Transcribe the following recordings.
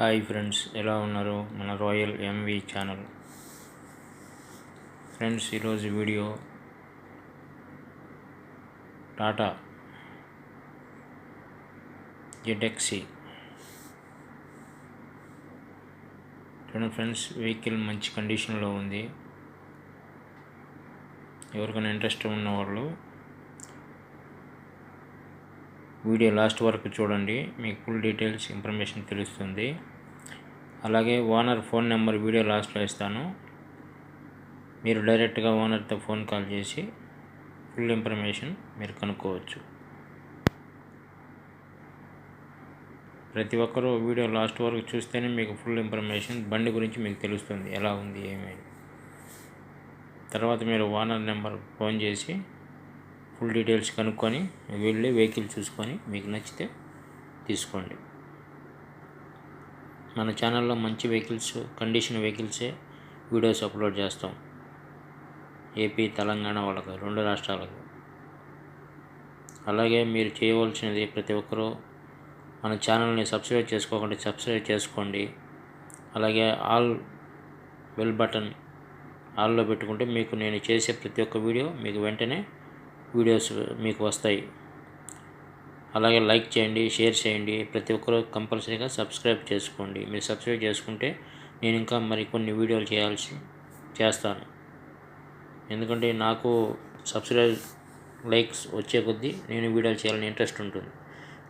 Hi friends ఎలా ఉన్నారు? మన రాయల్ ఎంవి ఛానల్. ఫ్రెండ్స్ ఈరోజు వీడియో టాటా జెడెక్సీ చూడండి ఫ్రెండ్స్ వెహికల్ మంచి కండిషన్లో ఉంది. ఎవరికైనా ఇంట్రెస్ట్ ఉన్నవాళ్ళు వీడియో లాస్ట్ వరకు చూడండి. మీకు ఫుల్ డీటెయిల్స్ ఇన్ఫర్మేషన్ తెలుస్తుంది. అలాగే ఓనర్ ఫోన్ నెంబర్ వీడియో లాస్ట్లో ఇస్తాను. మీరు డైరెక్ట్గా ఓనర్తో ఫోన్ కాల్ చేసి ఫుల్ ఇన్ఫర్మేషన్ మీరు కనుక్కోవచ్చు. ప్రతి ఒక్కరూ వీడియో లాస్ట్ వరకు చూస్తేనే మీకు ఫుల్ ఇన్ఫర్మేషన్ బండి గురించి మీకు తెలుస్తుంది ఎలా ఉంది ఏమి తర్వాత మీరు ఓనర్ నెంబర్ ఫోన్ చేసి ఫుల్ డీటెయిల్స్ కనుక్కొని వెళ్ళి వెహికల్ చూసుకొని మీకు నచ్చితే తీసుకోండి. మన ఛానల్లో మంచి వెహికల్స్ కండిషన్ వెహికల్సే వీడియోస్ అప్లోడ్ చేస్తాం. ఏపీ తెలంగాణ వాళ్ళకు రెండు రాష్ట్రాలకు. అలాగే మీరు చేయవలసినది ప్రతి ఒక్కరూ మన ఛానల్ని సబ్స్క్రైబ్ చేసుకోకుండా సబ్స్క్రైబ్ చేసుకోండి. అలాగే ఆల్ బెల్ బటన్ ఆల్లో పెట్టుకుంటే మీకు నేను చేసే ప్రతి ఒక్క వీడియో మీకు వెంటనే వీడియోస్ మీకు వస్తాయి. అలాగే లైక్ చేయండి షేర్ చేయండి. ప్రతి ఒక్కరు కంపల్సరీగా సబ్స్క్రైబ్ చేసుకోండి. మీరు సబ్స్క్రైబ్ చేసుకుంటే నేను ఇంకా మరికొన్ని వీడియోలు చేయాల్సి చేస్తాను. ఎందుకంటే నాకు సబ్స్క్రైబ్ లైక్స్ వచ్చే కొద్దీ నేను వీడియోలు చేయాలని ఇంట్రెస్ట్ ఉంటుంది.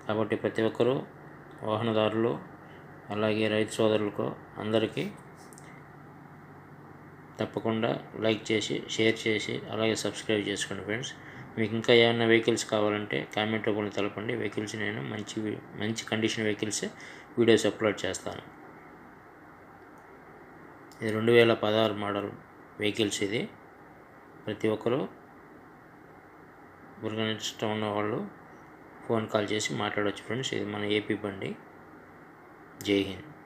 కాబట్టి ప్రతి ఒక్కరూ వాహనదారులు అలాగే రైతు సోదరులకు అందరికీ తప్పకుండా లైక్ చేసి షేర్ చేసి అలాగే సబ్స్క్రైబ్ చేసుకోండి ఫ్రెండ్స్. మీకు ఇంకా ఏమైనా వెహికల్స్ కావాలంటే కామెంట్ రూపంలో తెలపండి. వెహికల్స్ నేను మంచి మంచి కండిషన్ వెహికల్స్ వీడియోస్ అప్లోడ్ చేస్తాను. ఇది రెండు వేల పదహారు మోడల్ వెహికల్స్ ఇది. ప్రతి ఒక్కరూ ఎవరికైనా ఉన్న వాళ్ళు ఫోన్ కాల్ చేసి మాట్లాడవచ్చు ఫ్రెండ్స్. ఇది మన ఏపీ బండి. జై హింద్.